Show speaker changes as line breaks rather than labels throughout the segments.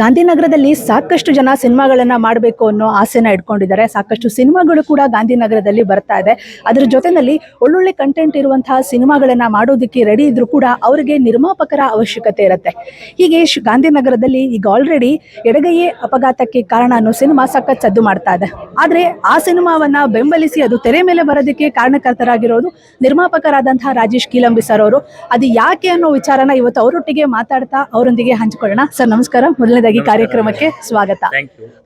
ಗಾಂಧಿನಗರದಲ್ಲಿ ಸಾಕಷ್ಟು ಜನ ಸಿನಿಮಾಗಳನ್ನ ಮಾಡಬೇಕು ಅನ್ನೋ ಆಸೆನ ಇಟ್ಕೊಂಡಿದ್ದಾರೆ. ಸಾಕಷ್ಟು ಸಿನಿಮಾಗಳು ಕೂಡ ಗಾಂಧಿನಗರದಲ್ಲಿ ಬರ್ತಾ ಇದೆ. ಅದರ ಜೊತೆನಲ್ಲಿ ಒಳ್ಳೊಳ್ಳೆ ಕಂಟೆಂಟ್ ಇರುವಂತಹ ಸಿನಿಮಾಗಳನ್ನ ಮಾಡೋದಕ್ಕೆ ರೆಡಿ ಇದ್ರೂ ಕೂಡ ಅವರಿಗೆ ನಿರ್ಮಾಪಕರ ಅವಶ್ಯಕತೆ ಇರುತ್ತೆ. ಹೀಗೆ ಗಾಂಧಿನಗರದಲ್ಲಿ ಈಗ ಆಲ್ರೆಡಿ ಎಡಗೈಯೇ ಅಪಘಾತಕ್ಕೆ ಕಾರಣ ಅನ್ನೋ ಸಿನಿಮಾ ಸಖತ್ ಸದ್ದು ಮಾಡ್ತಾ ಇದೆ. ಆದ್ರೆ ಆ ಸಿನಿಮಾವನ್ನ ಬೆಂಬಲಿಸಿ ಅದು ತೆರೆ ಮೇಲೆ ಬರೋದಕ್ಕೆ ಕಾರಣಕರ್ತರಾಗಿರೋದು ನಿರ್ಮಾಪಕರಾದಂತಹ ರಾಜೇಶ್ ಕೀಲಂಬಿ ಸರ್ ಅವರು. ಅದು ಯಾಕೆ ಅನ್ನೋ ವಿಚಾರನ ಇವತ್ತು ಅವರೊಟ್ಟಿಗೆ ಮಾತಾಡ್ತಾ ಅವರೊಂದಿಗೆ ಹಂಚಿಕೊಳ್ಳೋಣ. ಸರ್, ನಮಸ್ಕಾರ. ಮೊದಲನೇದಾಗಿ ಕಾರ್ಯಕ್ರಮಕ್ಕೆ ಸ್ವಾಗತ.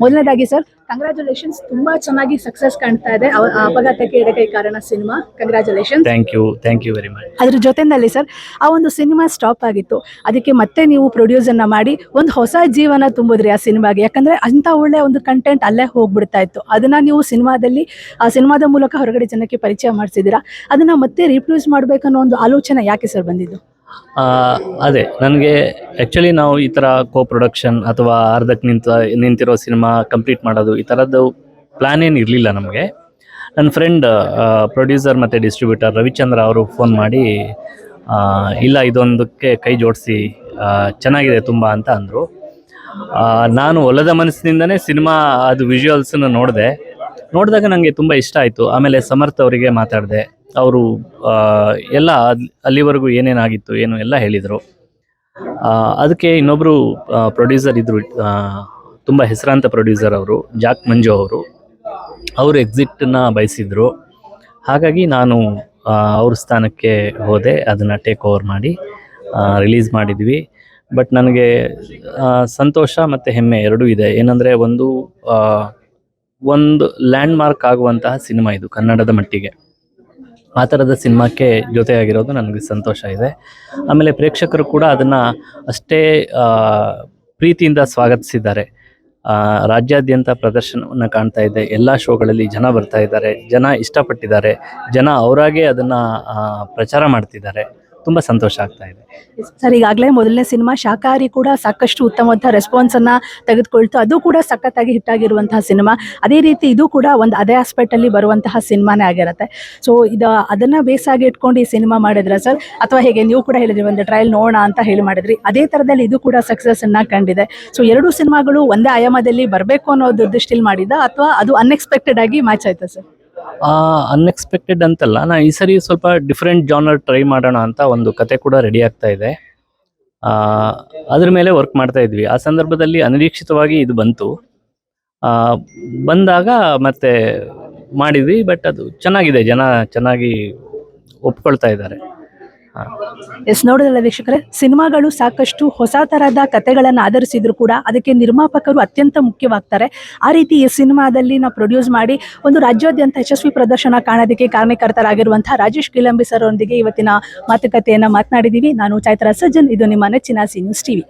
ಮೊದಲನೇದಾಗಿ ಸರ್ ಕಂಗ್ರಾಚುಲೇಷನ್ಸ್ ತುಂಬಾ ಚೆನ್ನಾಗಿ ಸಕ್ಸಸ್ ಕಾಣ್ತಾ ಇದೆ. ಅಪಘಾತಕ್ಕೆ ಎಡಗೈ ಕಾರಣ cinema. Congratulation
thank you thank you very much
ಅದ್ರ ಜೊತೆನಲ್ಲಿ ಸರ್ ಆ ಒಂದು ಸಿನಿಮಾ ಸ್ಟಾಪ್ ಆಗಿತ್ತು. ಅದಕ್ಕೆ ಮತ್ತೆ ನೀವು ಪ್ರೊಡ್ಯೂಸ್ ಅನ್ನ ಮಾಡಿ ಒಂದು ಹೊಸ ಜೀವನ ತುಂಬಿದ್ರಿ ಆ ಸಿನಿಮಾಗೆ. ಯಾಕಂದ್ರೆ ಅಂತ ಒಳ್ಳೆ ಒಂದು ಕಂಟೆಂಟ್ ಅಲ್ಲೇ ಹೋಗ್ಬಿಡ್ತಾ ಇತ್ತು. ಅದನ್ನ ನೀವು ಸಿನಿಮಾದಲ್ಲಿ ಆ ಸಿನಿಮಾದ ಮೂಲಕ ಹೊರಗಡೆ ಜನಕ್ಕೆ ಪರಿಚಯ ಮಾಡಿಸಿದಿರಾ ಅದನ್ನ ಮತ್ತೆ ರೀಪ್ರೊಡ್ಯೂಸ್ ಮಾಡ್ಬೇಕನ್ನೋ ಒಂದು ಆಲೋಚನೆ ಯಾಕೆ ಸರ್ ಬಂದಿದ್ದು?
ಅದೇ, ನನಗೆ ಆ್ಯಕ್ಚುಲಿ ನಾವು ಈ ಥರ ಕೋ ಪ್ರೊಡಕ್ಷನ್ ಅಥವಾ ಅರ್ಧಕ್ಕೆ ನಿಂತ, ನಿಂತಿರೋ ಸಿನಿಮಾ ಕಂಪ್ಲೀಟ್ ಮಾಡೋದು ಈ ಥರದ್ದು ಪ್ಲ್ಯಾನ್ ಏನು ಇರಲಿಲ್ಲ ನಮಗೆ. ನನ್ನ ಫ್ರೆಂಡ್ ಪ್ರೊಡ್ಯೂಸರ್ ಮತ್ತು ಡಿಸ್ಟ್ರಿಬ್ಯೂಟರ್ ರವಿಚಂದ್ರ ಅವರು ಫೋನ್ ಮಾಡಿ ಇಲ್ಲ ಇದೊಂದಕ್ಕೆ ಕೈ ಜೋಡಿಸಿ ಚೆನ್ನಾಗಿದೆ ತುಂಬ ಅಂತ ಅಂದರು. ನಾನು ಒಲದ ಮನಸ್ಸಿನಿಂದನೇ ಸಿನಿಮಾ ಅದು ವಿಜುವಲ್ಸನ್ನು ನೋಡಿದೆ. ನೋಡಿದಾಗ ನನಗೆ ತುಂಬ ಇಷ್ಟ ಆಯಿತು. ಆಮೇಲೆ ಸಮರ್ಥ ಅವರಿಗೆ ಮಾತಾಡಿದೆ. ಅವರು ಎಲ್ಲ ಅಲ್- ಅಲ್ಲಿವರೆಗೂ ಏನೇನಾಗಿತ್ತು, ಏನು ಎಲ್ಲ ಹೇಳಿದರು. ಅದಕ್ಕೆ ಇನ್ನೊಬ್ಬರು ಪ್ರೊಡ್ಯೂಸರ್ ಇದ್ದರು ತುಂಬ ಹೆಸರಾಂತ ಪ್ರೊಡ್ಯೂಸರ್ ಅವರು, ಜಾಕ್ ಮಂಜು ಅವರು. ಅವರು ಎಕ್ಸಿಟ್ನ ಬಯಸಿದ್ರು. ಹಾಗಾಗಿ ನಾನು ಅವ್ರ ಸ್ಥಾನಕ್ಕೆ ಹೋದೆ, ಅದನ್ನು ಟೇಕ್ ಓವರ್ ಮಾಡಿ ರಿಲೀಸ್ ಮಾಡಿದ್ವಿ. ಬಟ್ ನನಗೆ ಸಂತೋಷ ಮತ್ತು ಹೆಮ್ಮೆ ಎರಡೂ ಇದೆ. ಏನಂದರೆ ಒಂದು ಒಂದು ಲ್ಯಾಂಡ್ ಮಾರ್ಕ್ ಆಗುವಂತಹ ಸಿನಿಮಾ ಇದು ಕನ್ನಡದ ಮಟ್ಟಿಗೆ. ಆ ಥರದ ಸಿನಿಮಾಕ್ಕೆ ಜೊತೆಯಾಗಿರೋದು ನನಗೆ ಸಂತೋಷ ಇದೆ. ಆಮೇಲೆ ಪ್ರೇಕ್ಷಕರು ಕೂಡ ಅದನ್ನು ಅಷ್ಟೇ ಪ್ರೀತಿಯಿಂದ ಸ್ವಾಗತಿಸಿದ್ದಾರೆ. ರಾಜ್ಯಾದ್ಯಂತ ಪ್ರದರ್ಶನವನ್ನು ಕಾಣ್ತಾ ಇದೆ. ಎಲ್ಲ ಶೋಗಳಲ್ಲಿ ಜನ ಬರ್ತಾ ಇದ್ದಾರೆ. ಜನ ಇಷ್ಟಪಟ್ಟಿದ್ದಾರೆ. ಜನ ಅವರಾಗೇ ಅದನ್ನು ಪ್ರಚಾರ ಮಾಡ್ತಿದ್ದಾರೆ. ತುಂಬ ಸಂತೋಷ ಆಗ್ತಾ ಇದೆ.
ಸರ್, ಈಗಾಗಲೇ ಮೊದಲನೇ ಸಿನಿಮಾ ಶಾಖಾಹಾರಿ ಕೂಡ ಸಾಕಷ್ಟು ಉತ್ತಮವಾದ ರೆಸ್ಪಾನ್ಸ್ ಅನ್ನ ತೆಗೆದುಕೊಳ್ತು. ಅದು ಕೂಡ ಸಖತ್ತಾಗಿ ಹಿಟ್ ಆಗಿರುವಂತಹ ಸಿನಿಮಾ. ಅದೇ ರೀತಿ ಇದು ಕೂಡ ಒಂದು ಅದೇ ಆಸ್ಪೆಕ್ಟ್ ಅಲ್ಲಿ ಬರುವಂತಹ ಸಿನಿಮಾನೇ ಆಗಿರುತ್ತೆ. ಸೊ ಇದು, ಅದನ್ನ ಆಗಿ ಇಟ್ಕೊಂಡು ಈ ಸಿನಿಮಾ ಮಾಡಿದ್ರ ಸರ್? ಅಥವಾ ಹೇಗೆ, ನೀವು ಕೂಡ ಹೇಳಿದ್ರಿ, ಒಂದು ಟ್ರಯಲ್ ನೋಡೋಣ ಅಂತ ಹೇಳಿ ಮಾಡಿದ್ರಿ. ಅದೇ ತರದಲ್ಲಿ ಇದು ಕೂಡ ಸಕ್ಸಸ್ ಅನ್ನ ಕಂಡಿದೆ. ಸೊ ಎರಡು ಸಿನಿಮಾಗಳು ಒಂದೇ ಆಯಾಮದಲ್ಲಿ ಬರಬೇಕು ಅನ್ನೋ ದೃಷ್ಟಿಲಿ ಮಾಡಿದ ಅಥವಾ ಅದು ಅನ್ಎಕ್ಸ್ಪೆಕ್ಟೆಡ್ ಆಗಿ ಮ್ಯಾಚ್ ಆಯ್ತಾ ಸರ್?
ಅನ್ಎಕ್ಸ್ಪೆಕ್ಟೆಡ್ ಅಂತಲ್ಲ ನಾ ಈ ಸರಿ ಸ್ವಲ್ಪ ಡಿಫ್ರೆಂಟ್ ಜಾನರ್ ಟ್ರೈ ಮಾಡೋಣ ಅಂತ ಒಂದು ಕತೆ ಕೂಡ ರೆಡಿ ಆಗ್ತಾ ಇದೆ. ಆ, ಅದ್ರ ಮೇಲೆ ವರ್ಕ್ ಮಾಡ್ತಾ ಇದ್ವಿ. ಆ ಸಂದರ್ಭದಲ್ಲಿ ಅನಿರೀಕ್ಷಿತವಾಗಿ ಇದು ಬಂತು. ಆ, ಬಂದಾಗ ಮತ್ತೆ ಮಾಡಿದ್ವಿ ಬಟ್ ಅದು ಚೆನ್ನಾಗಿದೆ ಜನ ಚೆನ್ನಾಗಿ ಒಪ್ಕೊಳ್ತಾ ಇದ್ದಾರೆ.
ಎಸ್ ನೋಡೋದಲ್ಲ ವೀಕ್ಷಕರೇ? ಸಿನಿಮಾಗಳು ಸಾಕಷ್ಟು ಹೊಸ ತರಹದ ಕಥೆಗಳನ್ನು ಆಧರಿಸಿದ್ರು ಕೂಡ ಅದಕ್ಕೆ ನಿರ್ಮಾಪಕರು ಅತ್ಯಂತ ಮುಖ್ಯವಾಗ್ತಾರೆ. ಆ ರೀತಿ ಈ ಸಿನಿಮಾದಲ್ಲಿ ನಾವು ಪ್ರೊಡ್ಯೂಸ್ ಮಾಡಿ ಒಂದು ರಾಜ್ಯಾದ್ಯಂತ ಯಶಸ್ವಿ ಪ್ರದರ್ಶನ ಕಾಣೋದಕ್ಕೆ ಕಾರಣಕರ್ತರಾಗಿರುವಂತಹ ರಾಜೇಶ್ ಕಿಲಂಬಿ ಸರ್ ಒಂದಿಗೆ ಇವತ್ತಿನ ಮಾತುಕತೆಯನ್ನ ಮಾತನಾಡಿದೀವಿ ನಾನು ಚೈತ್ರ ಸಜ್ಜನ್, ಇದು ನಿಮ್ಮ ನೆಚ್ಚಿನ ಸಿ ಟಿವಿ